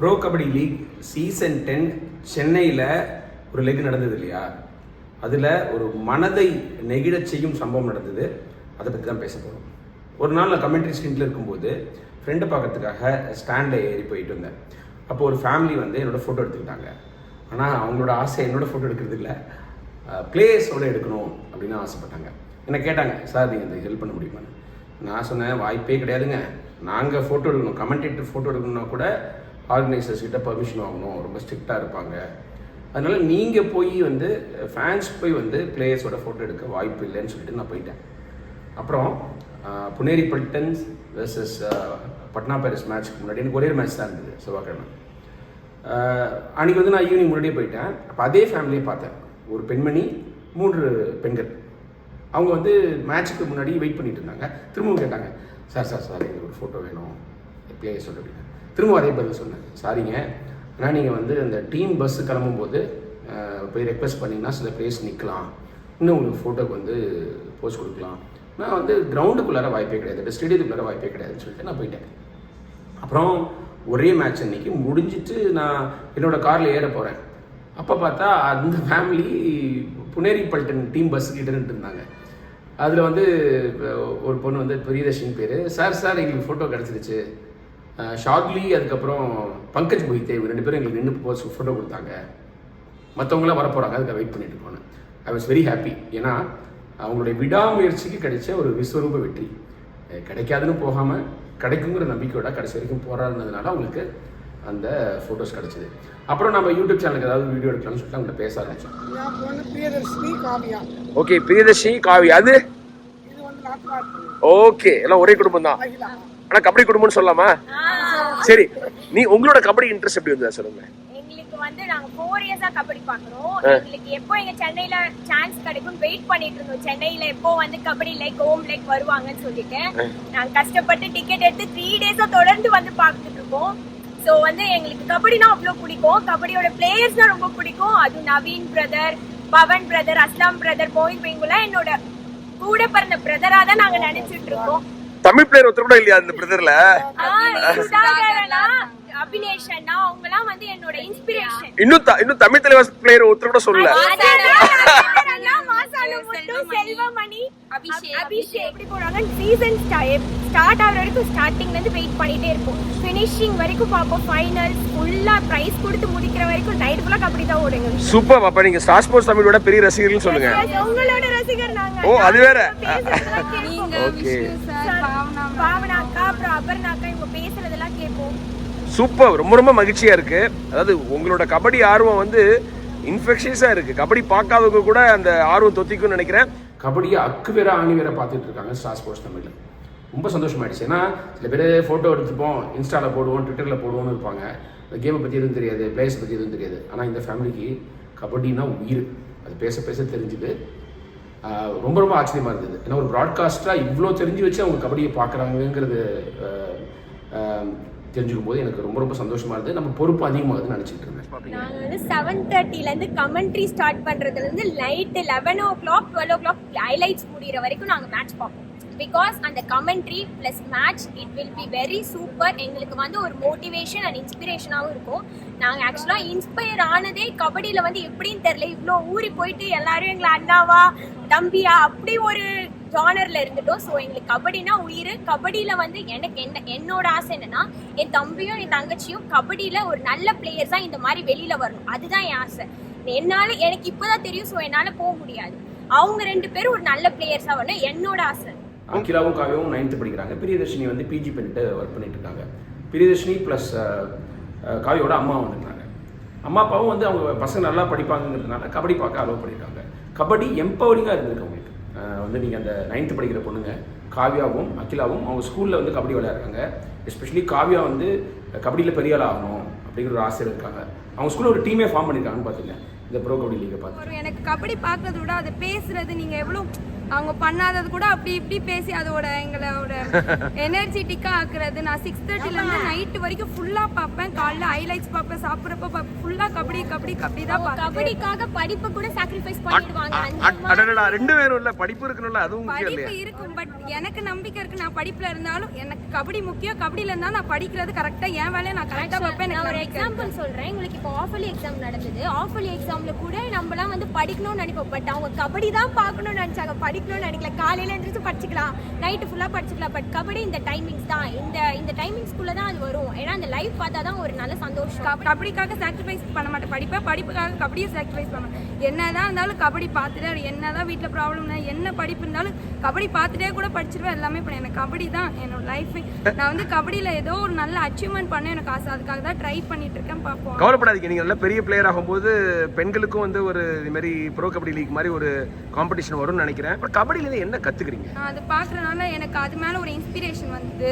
Pro kabaddi league season ten சென்னையில் ஒரு leg நடந்தது இல்லையா? அதில் ஒரு மனதை நெகிழச் செய்யும் சம்பவம் நடந்தது. அதை பற்றி தான் பேச போகிறோம் ஒரு நாள் நான் கமெண்ட்ரி ஸ்கிரீனில் இருக்கும்போது ஃப்ரெண்டை பார்க்கறதுக்காக ஸ்டாண்டில் ஏறி போயிட்டு இருந்தேன் அப்போ ஒரு ஃபேமிலி வந்து என்னோடய ஃபோட்டோ எடுத்துக்கிட்டாங்க. ஆனால் அவங்களோட ஆசை என்னோட ஃபோட்டோ எடுக்கிறது இல்லை. பிளேஸோடு எடுக்கணும் அப்படின்னு ஆசைப்பட்டாங்க. என்னை கேட்டாங்க சார் நீங்கள் இந்த ஹெல்ப் பண்ண முடியுமான்னு? நான் சொன்னேன் வாய்ப்பே கிடையாதுங்க. நாங்கள் ஃபோட்டோ எடுக்கணும் கமெண்டேட்டர் ஃபோட்டோ எடுக்கணும்னா கூட ஆர்கனைசர்ஸ் கிட்ட பர்மிஷன் வாங்கணும். ரொம்ப ஸ்ட்ரிக்டாக இருப்பாங்க. அதனால் நீங்கள் போய் வந்து ஃபேன்ஸ் போய் வந்து பிளேயர்ஸோட ஃபோட்டோ எடுக்க வாய்ப்பு இல்லைன்னு சொல்லிட்டு நான் போயிட்டேன். அப்புறம் புனேரி பல்டன்ஸ் வெர்சஸ் பட்னா பேரிஸ் மேட்ச்க்கு முன்னாடி எனக்கு ஒரே மேட்ச் தான் இருந்தது செவ்வாய்க்கிழமை. அன்றைக்கி வந்து நான் ஈவினிங் முன்னாடியே போயிட்டேன். அப்போ அதே ஃபேமிலியை பார்த்தேன். ஒரு பெண்மணி மூன்று பெண்கள். அவங்க வந்து மேட்ச்சுக்கு முன்னாடி வெயிட் பண்ணிட்டு இருந்தாங்க. திரும்பவும் கேட்டாங்க சார் சார் சார் எங்களுக்கு ஒரு ஃபோட்டோ வேணும். பிளேயர்ஸோட சொல்ல அப்படின்னு. திரும்ப அதே பதில் சொன்னேன். சாரிங்க ஆனால் நீங்கள் வந்து அந்த டீம் பஸ்ஸு கிளம்பும்போது போய் ரெக்வஸ்ட் பண்ணிங்கன்னா சில பிளேஸ் நிற்கலாம் இன்னும் உங்களுக்கு ஃபோட்டோக்கு வந்து போஸ்ட் கொடுக்கலாம். நான் வந்து கிரவுண்டுக்குள்ளார வாய்ப்பே கிடையாது. ஸ்டேடியத்துக்குள்ளார வாய்ப்பே கிடையாதுன்னு சொல்லிட்டு நான் போயிட்டேன். அப்புறம் ஒரே மேட்ச் அன்னைக்கு முடிஞ்சிட்டு நான் என்னோட காரில் ஏற போகிறேன் அப்போ பார்த்தா அந்த family Puneri Paltan team bus கிட்ட இருந்தாங்க. அதில் வந்து ஒரு பொண்ணு வந்து பிரியதர்ஷின் பேர். சார் சார் எங்களுக்கு ஃபோட்டோ கிடச்சிருச்சு. ஷாக்லி அதுக்கப்புறம் பங்கஜ் மொஹித்தே இவங்க ரெண்டு பேரும் எங்களுக்கு நின்று போஸ்ட் ஃபோட்டோ கொடுத்தாங்க. மற்றவங்களாம் வர போகிறாங்க அதுக்கு வெயிட் பண்ணிட்டு இருக்கோன்னு ஐ வாஸ் வெரி ஹாப்பி ஏன்னா அவங்களுடைய விடாமுயற்சிக்கு கிடைச்ச ஒரு விஸ்வரூப வெற்றி. கிடைக்காதுன்னு போகாமல் கிடைக்குங்கிற நம்பிக்கையோட கடைசி வரைக்கும் போராடினதுனால அவங்களுக்கு அந்த ஃபோட்டோஸ் கிடச்சிது. அப்புறம் நம்ம யூடியூப் சேனலுக்கு ஏதாவது வீடியோ எடுக்கலாம்னு சொல்லிட்டு அவங்கள்ட்ட பேச ஆரம்பிச்சோம். பிரியதர்ஷினி காவியா. ஓகே பிரியதர்ஷி காவி அது? ஓகே எல்லாம் ஒரே குடும்பம் தான் ஆனால் கபடி குடும்பம்னு சொல்லலாமா சரி நீ உங்களோட கபடி இன்ட்ரெஸ்ட் எப்படி வந்ததா? சொல்லுங்க. எங்களுக்கு வந்து நாங்க ஃபோர் இயர்ஸா கபடி பாக்குறோம். எங்களுக்கு எப்போ எங்க சென்னையில சான்ஸ் கிடைக்கும் வெயிட் பண்ணிட்டு இருந்தோம். சென்னையில எப்போ வந்து கபடி லைக் ஹோம் லைக் வருவாங்கன்னு சொல்லிட்டு. நாங்க கஷ்டப்பட்டு டிக்கெட் எடுத்து த்ரீ டேஸா தொடர்ந்து வந்து பார்த்துட்டு இருக்கோம். சோ வந்து எங்களுக்கு கபடினா அவ்வளோ பிடிக்கும். கபடியோட பிளேயர்ஸ்னா ரொம்ப பிடிக்கும். அது Naveen brother Pawan brother Aslam brother Mohit Benguela என்னோட கூட பிறந்த பிரதரா தான் நாங்க நினைச்சிட்டு இருக்கோம். தமிழ் பிளேயர் ஒருத்தர் கூட இல்லையா அந்த பிரதர்ல அபினேஷனா அவங்க எல்லாம் வந்து என்னோட இன்ஸ்பிரேஷன் இன்னும் இன்னும் தமிழ் தலைவர் பிளேயர் ஒருத்தர் கூட சொல்லல. செல்வமணி அபிஷேக். அபிஷேக் எப்படி போறாங்க சீசன் ஸ்டார்ட் ஆகுற வரைக்கும் ஸ்டார்டிங்ல இருந்து வெயிட் பண்ணிட்டே இருப்போம். ஃபினிஷிங் வரைக்கும் பார்ப்போம். ஃபைனல்ஸ் ஃபுல்லா பிரைஸ் கொடுத்து முடிக்கிற வரைக்கும் நைட் ஃபுல்லா கபடி தான் ஓடுங்க. சூப்பர் அப்ப நீங்க ஸ்டார் ஸ்போர்ட்ஸ் தமிழோட பெரிய ரசிகர்கள்னு சொல்லுங்க. உங்களோட ரசிகர் நாங்க. ஓ, அது வேற. ஓகே பாவனா அக்கா அப்புறம் அபர்ணா அக்கா இவங்க கேட்போம் சூப்பர். ரொம்ப ரொம்ப மகிழ்ச்சியாக இருக்குது அதாவது உங்களோட கபடி ஆர்வம் வந்து இன்ஃபெக்ஷியஸாக இருக்குது கபடி பார்க்காதவங்க கூட அந்த ஆர்வம் தொத்திக்கும்னு நினைக்கிறேன். கபடியை அக்கு வேற ஆணி வேற பார்த்துட்டு இருக்காங்க ஸ்டார் ஸ்போர்ட்ஸ் தமிழில். ரொம்ப சந்தோஷமாயிடுச்சு. ஏன்னா சில பேர் ஃபோட்டோ எடுத்துப்போம் இன்ஸ்டாவில் போடுவோம் ட்விட்டரில் போடுவோம்னு இருப்பாங்க. இந்த கேமை பற்றி எதுவும் தெரியாது பிளேயர்ஸ் பற்றி எதுவும் தெரியாது. ஆனால் இந்த ஃபேமிலிக்கு கபடினா உயிர். அது பேச பேச தெரிஞ்சுது. ரொம்ப ரொம்ப ஆச்சரியமாக இருந்தது. ஏன்னா ஒரு ப்ராட்காஸ்டாக இவ்வளோ தெரிஞ்சு வச்சு அவங்க கபடியை பார்க்குறாங்கங்கிறது தெரிஞ்சுக்கும் போது எனக்கு ரொம்ப ரொம்ப சந்தோஷமா இருந்தது. நம்ம பொறுப்பு அதிகமாகுதுன்னு நினச்சிட்டு இருந்தேன். நாங்கள் வந்து செவன் தேர்ட்டில இருந்து கமெண்ட்ரி ஸ்டார்ட் பண்றதுல இருந்து night eleven o'clock twelve o'clock highlights முடிகிற வரைக்கும் நாங்கள் மேட்ச் பார்ப்போம். பிகாஸ் அந்த commentary plus match it will be very super எங்களுக்கு வந்து ஒரு மோட்டிவேஷன் அண்ட் இன்ஸ்பிரேஷனாகவும் இருக்கும். நாங்கள் ஆக்சுவலாக இன்ஸ்பயர் ஆனதே கபடியில் வந்து எப்படின்னு தெரியல. இவ்வளோ ஊறி போயிட்டு எல்லாரும் எங்களை அண்ணாவா தம்பியா அப்படி ஒரு ஜானர்ல இருந்துட்டோம். ஸோ எங்களுக்கு கபடினா உயிர். கபடியில வந்து எனக்கு என்ன என்னோட ஆசை என்னன்னா என் தம்பியும் என் தங்கச்சியும் கபடியில ஒரு நல்ல பிளேயர்ஸா இந்த மாதிரி வெளியில வரணும். அதுதான் என் ஆசை. என்னால எனக்கு இப்பதான் தெரியும். ஸோ என்னால போக முடியாது. அவங்க ரெண்டு பேரும் ஒரு நல்ல பிளேயர்ஸா வரணும். என்னோட ஆசை. அகிலாவும் காவியாவும் நைன்த்து படிக்கிறாங்க. பிரியதர்ஷினி வந்து பிஜி பண்ணிட்டு ஒர்க் பண்ணிட்டு இருக்காங்க. பிரியதர்ஷினி ப்ளஸ் காவியோட அம்மா வந்துருக்காங்க அம்மா அப்பாவும் வந்து அவங்க பசங்க நல்லா படிப்பாங்கிறதுனால கபடி பார்க்க அலோவ் பண்ணியிருக்காங்க கபடி எம்பவரிங்காக இருந்திருக்கு வந்து நீங்கள் அந்த நைன்த்து படிக்கிற பொண்ணுங்க காவியாவும் அகிலாவும் அவங்க ஸ்கூலில் வந்து கபடி விளையாடுறாங்க. எஸ்பெஷலி காவியா வந்து கபடியில் பெரிய ஆள் ஆகணும் அப்படிங்கிற ஒரு ஆசையில் இருக்காங்க. அவங்க ஸ்கூலில் ஒரு டீமே ஃபார்ம் பண்ணியிருக்காங்கன்னு பார்த்தீங்க இந்த ப்ரோ கபடி லீக்கை பார்த்து எனக்கு கபடி பார்க்கறத விட அதை பேசுறது நீங்கள் எவ்வளோ அவங்க பண்ணாதது கூட அப்படி இப்படி பேசி அதோட எங்களோட எனர்ஜெட்டிக்கா ஆக்குறது. நான் சிக்ஸ் தேர்ட்டில இருந்து நைட் வரைக்கும் ஃபுல்லா பார்ப்பேன். காலைல ஹைலைட்ஸ் பார்ப்பேன். சாப்பிட்றப்ப ஃபுல்லா கபடி கபடி கபடி தான் கபடிக்காக படிப்பை கூட சாக்ரிஃபைஸ் பண்ணிடுவாங்க. ரெண்டு பேரும் இல்ல படிப்பு இருக்கணும்ல அதுவும் படிப்பு இருக்கும் பட் எனக்கு நம்பிக்கை இருக்கு நான் படிப்புல இருந்தாலும் எனக்கு கபடி முக்கியம். கபடியில இருந்தாலும் நான் படிக்கிறது கரெக்டா என் வேலையை நான் கரெக்டா வைப்பேன் நான் எனக்கு ஒரு. எக்ஸாம்பிள் சொல்றேன். உங்களுக்கு இப்போ ஆஃபலி எக்ஸாம் நடந்தது. ஆஃபலி எக்ஸாம்ல கூட நம்மலாம் வந்து படிக்கணும்னு நினைப்போம். பட் அவங்க கபடி தான் பார்க்கணும்னு நினைச்சாங்க. படிக்கணும்னு நினைக்கல. காலையில எழுந்திரிச்சு படிச்சுக்கலாம். நைட்டு ஃபுல்லா படிச்சுக்கலாம். பட் கபடி இந்த டைமிங்ஸ் தான். இந்த இந்த டைமிங்ஸ்குள்ள தான் அது வரும். ஏன்னா அந்த லைவ் பார்த்தா தான் ஒரு நல்ல சந்தோஷம். கப- கபடிக்காக சாக்ரிஃபைஸ் பண்ண மாட்டேன். படிப்பேன் படிப்புக்காக கபடியை சாக்ரிஃபைஸ் பண்ண மாட்டேன். என்னதான் இருந்தாலும் கபடி பார்த்துட்டே என்னதான் வீட்டில் ப்ராப்ளம்னா என்ன படிப்பு இருந்தாலும் கபடி பார்த்துட்டே கூட படிச்சிருவேன். எல்லாமே பண்ணேன் எனக்கு கபடி தான் என்னோட லைஃப் நான் வந்து கபடியில் ஏதோ ஒரு நல்ல அச்சீவ்மெண்ட் பண்ண எனக்கு ஆசை. அதுக்காக தான் ட்ரை பண்ணிட்டு இருக்கேன் பார்ப்போம். கவலைப்படாதீங்க. நீங்க நல்ல பெரிய பிளேயர் ஆகும்போது பெண்களுக்கும் வந்து ஒரு இது மாதிரி ப்ரோ கபடி லீக் மாதிரி ஒரு காம்படிஷன் வரும்னு நினைக்கிறேன். அப்புறம் கபடியில இருந்து என்ன கத்துக்கிறீங்க? நான் அது பார்க்குறதுனால எனக்கு அது மேலே ஒரு இன்ஸ்பிரேஷன் வந்து.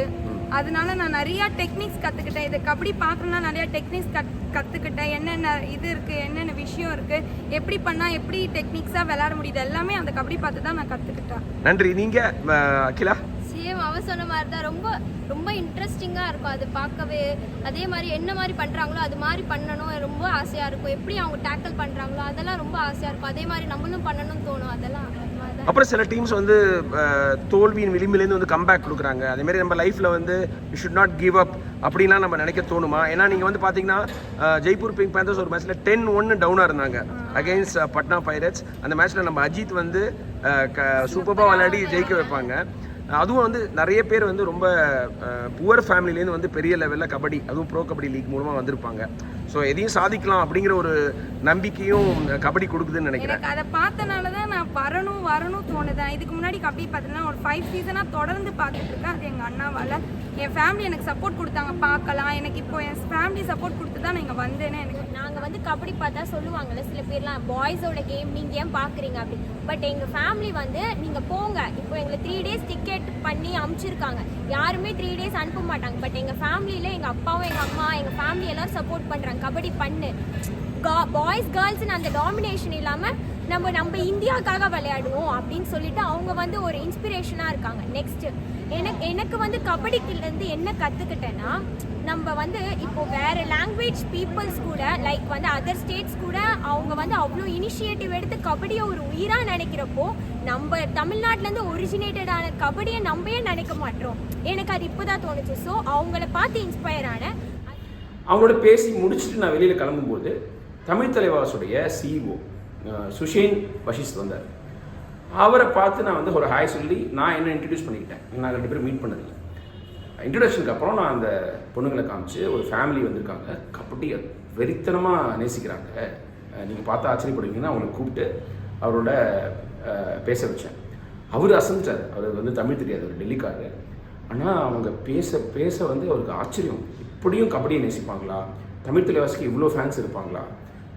அதனால நான் நிறையா டெக்னிக்ஸ் கற்றுக்கிட்டேன் இது கபடி பார்க்கணுன்னா நிறையா டெக்னிக்ஸ் கத் கற்றுக்கிட்டேன் என்னென்ன இது இருக்குது என்னென்ன விஷயம் இருக்குது எப்படி பண்ணால் எப்படி டெக்னிக்ஸாக விளையாட முடியுது? எல்லாமே அந்த கபடி பார்த்து தான் நான் கற்றுக்கிட்டேன் நன்றி. நீங்க அஹ், அகிலா? சேம் அவ சொன்ன மாதிரி தான் ரொம்ப ரொம்ப இன்ட்ரெஸ்டிங்காக இருக்கும் அது பார்க்கவே. அதே மாதிரி என்ன மாதிரி பண்ணுறாங்களோ அது மாதிரி பண்ணணும். ரொம்ப ஆசையாக இருக்கும். எப்படி அவங்க டேக்கிள் பண்ணுறாங்களோ அதெல்லாம் ரொம்ப ஆசையாக இருக்கும். அதே மாதிரி நம்மளும் பண்ணணும்னு தோணும் அதெல்லாம். அப்புறம் சில டீம்ஸ் வந்து தோல்வியின் விளிம்பிலேருந்து வந்து கம்பேக் கொடுக்குறாங்க. அதேமாரி நம்ம லைஃப்பில் வந்து you should not give up அப்படின்லாம் நம்ம நினைக்க தோணுமா? ஏன்னா நீங்கள் வந்து பார்த்தீங்கன்னா ஜெய்ப்பூர் பிங்க் பேந்தர்ஸ் ஒரு மேட்ச்சில் டென் ஒன்று டவுனாக இருந்தாங்க. Against Patna pirates. அந்த மேட்ச்சில் நம்ம அஜித் வந்து சூப்பராக விளையாடி ஜெயிக்க வைப்பாங்க. அதுவும் வந்து நிறைய பேர் வந்து ரொம்ப புவர் ஃபேமிலிலேருந்து வந்து பெரிய லெவலில் கபடி அதுவும் ப்ரோ கபடி லீக் மூலமாக வந்திருப்பாங்க. ஸோ எதையும் சாதிக்கலாம் அப்படிங்கிற ஒரு நம்பிக்கையும் கபடி கொடுக்குதுன்னு நினைக்கிறேன். அதை பார்த்தனால தான் நான் வரணும் வரணும் தோணுதேன் இதுக்கு முன்னாடி கபடி பார்த்தீங்கன்னா ஒரு ஃபைவ் சீசனாக தொடர்ந்து பார்த்துட்டு இருக்கேன். அது எங்கள் அண்ணாவால். என் ஃபேமிலி எனக்கு சப்போர்ட் கொடுத்தாங்க. பார்க்கலாம். எனக்கு இப்போ என் ஃபேமிலி சப்போர்ட் கொடுத்து தான் நான் இங்கே வந்தேன்னு எனக்கு நாங்கள் வந்து கபடி பார்த்தா சொல்லுவாங்கல்ல சில பேர்லாம் பாய்ஸோட கேம் நீங்கள் ஏன் பார்க்குறீங்க? அப்படி. பட் எங்கள் ஃபேமிலி வந்து நீங்கள் போங்க. இப்போ எங்களை த்ரீ டேஸ் டிக்கெட் பண்ணி அமுச்சிருக்காங்க. யாருமே த்ரீ டேஸ் அனுப்ப மாட்டாங்க. பட் எங்கள் ஃபேமிலியில் எங்கள் அப்பாவும் எங்கள் அம்மா எங்கள் ஃபேமிலி எல்லாரும் சப்போர்ட் பண்ணுறாங்க கபடி பண்ணு. கா பாய்ஸ் கேர்ள்ஸ்னு அந்த டாமினேஷன் இல்லாமல் நம்ம நம்ம இந்தியாவுக்காக விளையாடுவோம் அப்படின்னு சொல்லிட்டு அவங்க வந்து ஒரு இன்ஸ்பிரேஷனாக இருக்காங்க. நெக்ஸ்ட்டு எனக்கு எனக்கு வந்து கபடிக்குலேருந்து என்ன கற்றுக்கிட்டேன்னா நம்ம வந்து இப்போ வேறு லாங்குவேஜ் பீப்புள்ஸ் கூட லைக் வந்து அதர் ஸ்டேட்ஸ் கூட அவங்க வந்து அவ்வளோ இனிஷியேட்டிவ் எடுத்து கபடியை ஒரு உயிராக நினைக்கிறப்போ நம்ம தமிழ்நாட்டிலேருந்து ஒரிஜினேட்டடான கபடியை நம்ம நினைக்க மாட்டோம்? எனக்கு அது இப்போ தான் தோணுச்சு. ஸோ அவங்கள பார்த்து இன்ஸ்பயர் ஆனேன் அவங்களோட பேசி முடிச்சுட்டு நான் வெளியில் கிளம்பும்போது தமிழ் தலைவாசுடைய சிஓ சுஷேன் வஷிஸ்த் வந்தார். அவரை பார்த்து நான் வந்து ஒரு ஹாய் சொல்லி நான் என்ன இன்ட்ரடியூஸ் பண்ணிக்கிட்டேன். நான் ரெண்டு பேரும் மீட் பண்ணதில்லை. இன்ட்ரடக்ஷனுக்கு அப்புறம் நான் அந்த பொண்ணுங்களை காமிச்சு ஒரு ஃபேமிலி வந்திருக்காங்க. கபடியை வெறித்தனமாக நேசிக்கிறாங்க. நீங்கள் பார்த்து ஆச்சரியப்படுவீங்கன்னா அவங்களை கூப்பிட்டு அவரோட பேச வச்சேன். அவர் அசந்துட்டார். அவர் வந்து தமிழ் தெரியாது. அவர் டெல்லிக்காரர். ஆனால் அவங்க பேச பேச வந்து அவருக்கு ஆச்சரியம். இப்படியும் கபடியை நேசிப்பாங்களா? தமிழ் தலைவாசிக்கு இவ்வளோ ஃபேன்ஸ் இருப்பாங்களா?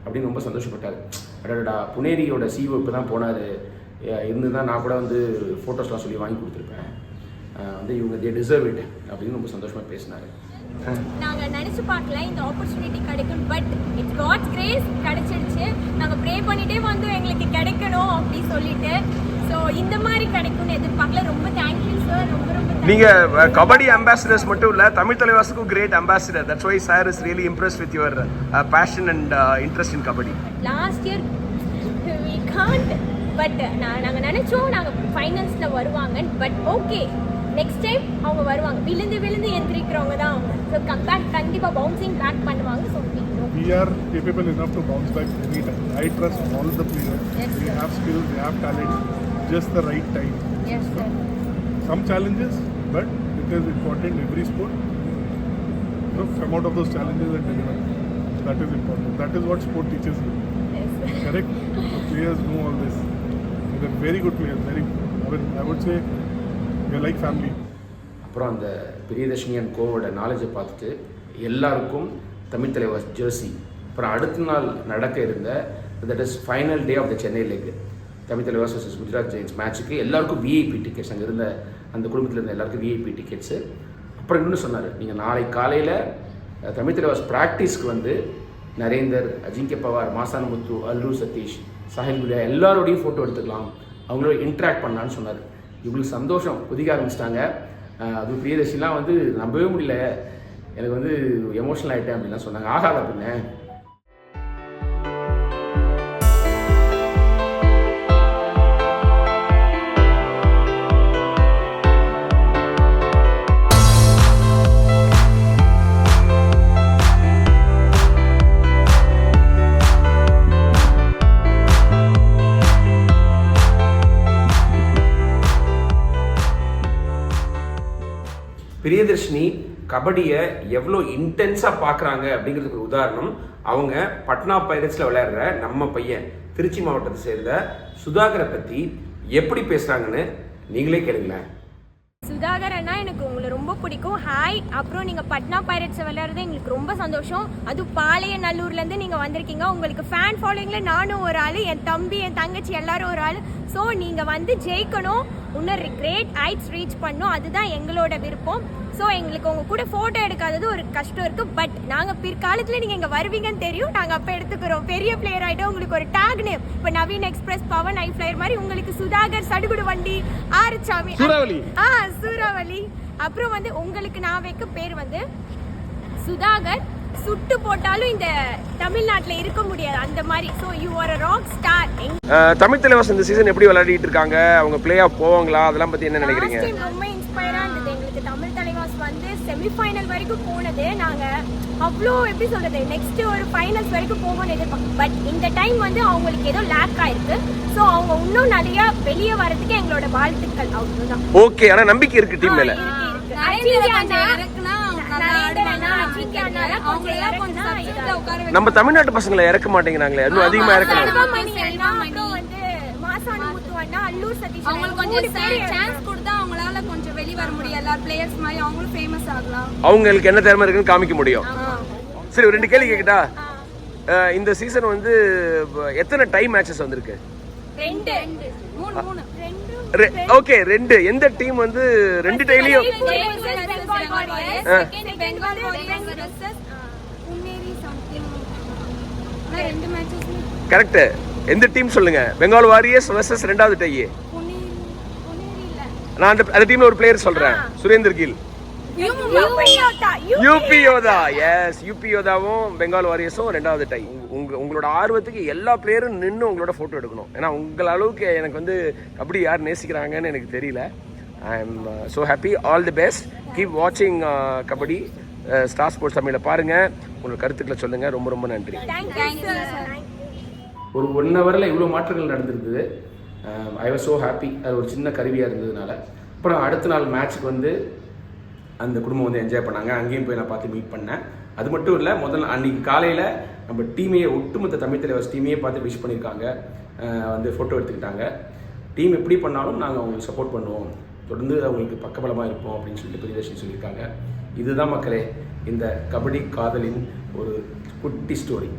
அப்படின்னு ரொம்ப சந்தோஷப்பட்டார். அடடா புனேரியோட சிஓ இப்போ தான் போனார். இருந்து தான் நான் கூட வந்து ஃபோட்டோஸ்லாம் சொல்லி வாங்கி கொடுத்துருப்பேன். வந்து இவங்க தே டிசர்வ் இட் அப்படின்னு ரொம்ப சந்தோஷமாக பேசினார். நாங்க நினைச்சு பார்க்கல இந்த ஆப்பர்ச்சுனிட்டி கிடைக்கும் பட் இட்ஸ் காட்ஸ் கிரேஸ் கிடைச்சிடுச்சு நாங்க ப்ரே பண்ணிட்டே வந்தோம் எங்களுக்கு கிடைக்கணும் அப்படி சொல்லிட்டு. ஸோ இந்த மாதிரி கிடைக்கும்னு எதிர்பார்க்கல. ரொம்ப தேங்க்யூ சார் ரொம்ப ரொம்ப நீங்கள் கபடி அம்பாசிடர்ஸ் மட்டும் இல்லை Tamil தலைவாசுக்கும் great ambassador that's why sir is really impress with your passion and interest in kabaddi. Last year we can't but நான் நாங்கள் நினச்சோம் நாங்கள் ஃபைனல்ஸில் வருவாங்க பட் ஓகே நெக்ஸ்ட் டைம் அவங்க வருவாங்க விழுந்து விழுந்து எந்திரிக்கிறவங்க தான் அவங்க ஸோ கம் பேக் கண்டிப்பாக பவுன்சிங் பேக் பண்ணுவாங்க so we are capable enough to bounce back anytime. I trust all the players. Yes, they sir. have skills, they have talent, just the right time. Yes sir Some challenges, but it is important every sport. You know, come out of those challenges and deliver. That is important. That is what sport teaches you. Yes Correct? the players know all this. They're very good players. Very, I mean, I would say they're like family. அப்புறம் அந்த Priyadarshini and கோவோட நாலேஜை பார்த்துட்டு எல்லாருக்கும் தமிழ் தலைவர் Jersey அப்புறம் அடுத்த நாள் நடக்க இருந்த that is final day of the Chennai league Tamil Thalaivar vs Gujarat Jains மேட்ச்சுக்கு எல்லாருக்கும் விஐபி டிக்கெட்ஸ் அங்கே இருந்த அந்த குடும்பத்தில் இருந்த எல்லாருக்கும் விஐபி டிக்கெட்ஸு அப்புறம் இன்னொன்று சொன்னார் நீங்கள் நாளை காலையில் தமிழ் தலைவாஸ் ப்ராக்டிஸ்க்கு வந்து நரேந்தர் அஜிங்கிய பவார் மாசானமுத்து அல்லு சதீஷ் சாஹில் குலியா எல்லாரோடையும் ஃபோட்டோ எடுத்துக்கலாம். அவங்களோட இன்ட்ராக்ட் பண்ணலான்னு சொன்னார். இவங்களுக்கு சந்தோஷம். ஒதுக்க ஆரம்பிச்சிட்டாங்க. அது பிரியதர்ஷிலாம் வந்து நம்பவே முடியல. எனக்கு வந்து எமோஷனல் ஆகிட்டேன் அப்படின்லாம் சொன்னாங்க. ஆகாத பின்ன? பிரியதர்ஷினி கபடியை எவ்வளோ இன்டென்ஸாக பார்க்குறாங்க அப்படிங்கிறதுக்கு ஒரு உதாரணம். அவங்க பட்னா பைரட்ஸில் விளையாடுற நம்ம பையன் திருச்சி மாவட்டத்தை சேர்ந்த சுதாகரை பற்றி எப்படி பேசுகிறாங்கன்னு நீங்களே கேளுங்களேன். சுதாகர் அண்ணா எனக்கு உங்களை ரொம்ப பிடிக்கும். ஹாய் அப்புறம் நீங்கள் பட்னா பைரட்ஸை விளையாடுறது எங்களுக்கு ரொம்ப சந்தோஷம். அதுவும் பாளைய நல்லூர்லேருந்து நீங்கள் வந்திருக்கீங்க. உங்களுக்கு ஃபேன் ஃபாலோயிங்கில் நானும் ஒரு ஆள் என் தம்பி என் தங்கச்சி எல்லாரும் ஒரு ஆள். ஸோ நீங்கள் வந்து ஜெயிக்கணும். இன்னும் கிரேட் ஹைட்ஸ் ரீச் பண்ணும். அதுதான் எங்களோட விருப்பம். ஸோ எங்களுக்கு உங்கள் கூட ஃபோட்டோ எடுக்காதது ஒரு கஷ்டம் இருக்குது பட் நாங்கள் பிற்காலத்தில் நீங்கள் இங்கே வருவீங்கன்னு தெரியும். நாங்கள் அப்போ எடுத்துக்கிறோம். பெரிய பிளேயர் ஆகிட்டோம் உங்களுக்கு ஒரு டேக் நேம் இப்போ Naveen express Pawan high flyer மாதிரி உங்களுக்கு சுதாகர் சடுகுடு வண்டி ஆறுச்சாமி. ஆ சூறாவளி. அப்புறம் வந்து உங்களுக்கு நான் வைக்க பேர் வந்து சுதாகர். சுட்டு போட்டாலும் இந்த தமிழ்நாட்டில் இருக்க முடியாது. அந்த மாதிரி. So you are a rock star Tamil Thalaivas இந்த சீசன் எப்படி விளையாடிட்டு இருக்காங்க? அவங்க பிளே ஆஃப் போவாங்களா? அதெல்லாம் பத்தி என்ன நினைக்கிறீங்க லாஸ்ட் டைம் ரொம்ப இன்ஸ்பயரா இருந்தது எங்களுக்கு தமிழ் தலைவாஸ் வந்து செமிஃபைனல் வரைக்கும் போனது நாங்க. அவ்வளோ எப்படி சொல்றது நெக்ஸ்ட் ஒரு ஃபைனல்ஸ் வரைக்கும் போகணும்னு எதிர்பார்க்கோம் பட் இந்த டைம் வந்து அவங்களுக்கு ஏதோ லேக் ஆயிருக்கு. ஸோ அவங்க இன்னும் நிறைய வெளியே வரதுக்கு எங்களோட வாழ்த்துக்கள். அவ்வளவுதான். ஓகே ஆனா நம்பிக்கை இருக்கு டீம் மேல. நம்ம தமிழ்நாட்டு பசங்களை இறக்க மாட்டேங்கிறாங்களே இன்னும் அதிகமா இறக்கணும். அவங்களுக்கு கொஞ்சம் சான்ஸ் கொடுத்தா அவங்களால கொஞ்சம் வெளிய வர முடியும். எல்லா பிளேயர்ஸ் மாதிரி அவங்களும் ஃபேமஸ் ஆகலாம். அவங்களுக்கு என்ன திறமை இருக்குன்னு காமிக்க முடியும். சரி ஒரு ரெண்டு கேள்வி கேட்கட்டா இந்த சீசன் வந்து எத்தனை டைம் மேட்சஸ் வந்திருக்கு? ரெண்டு. மூணு மூணு. ஓகே ரெண்டு. எந்த டீம் வந்து ரெண்டு மேட்சஸ்மே கரெக்ட் எந்த டீம் சொல்லுங்க? பெங்கால் வாரியர்ஸ் வர்சஸ் ரெண்டாவது டை புனேரி புனேரி இல்ல நான் அந்த அந்த டீம்ல ஒரு பிளேயர் சொல்றேன். Surender Gill. UP Yoddha yes UP யோதாவும் Bengal வாரியர்ஸும் ரெண்டாவது டை உங்க உங்களோட ஆர்வத்துக்கு எல்லா பிளேயரும் நின்று உங்களோட ஃபோட்டோ எடுக்கணும். ஏன்னா உங்கள் அளவுக்கு எனக்கு வந்து கபடி யார் நேசிக்கிறாங்கன்னு எனக்கு தெரியல. I am so happy all the best keep வாட்சிங் கபடி ஸ்டார் ஸ்போர்ட்ஸ் தமிழில் பாருங்க. உங்களோட கருத்துக்களை சொல்லுங்க. ரொம்ப ரொம்ப நன்றி. ஒரு ஒன் ஹவரில் இவ்வளோ மாற்றங்கள் நடந்திருந்தது. ஐ வாஸ் ஸோ ஹாப்பி அது ஒரு சின்ன கருவியாக இருந்ததுனால. அப்புறம் அடுத்த நாள் மேட்ச்சுக்கு வந்து அந்த குடும்பம் வந்து என்ஜாய் பண்ணாங்க. அங்கேயும் போய் நான் பார்த்து மீட் பண்ணேன். அது மட்டும் இல்லை முதல்ல அன்றைக்கி காலையில் நம்ம டீமையே ஒட்டுமொத்த தமிழ் தலைவர்ஸ் டீமையே பார்த்து விஷ் பண்ணியிருக்காங்க. Uh, வந்து ஃபோட்டோ எடுத்துக்கிட்டாங்க. டீம் எப்படி பண்ணாலும் நாங்கள் அவங்களுக்கு சப்போர்ட் பண்ணுவோம். தொடர்ந்து அவங்களுக்கு பக்கபலமாக இருப்போம் அப்படின்னு சொல்லிட்டு பிரியதர்ஷினி சொல்லியிருக்காங்க. இதுதான் மக்களே இந்த கபடி காதலின் ஒரு குட்டி ஸ்டோரி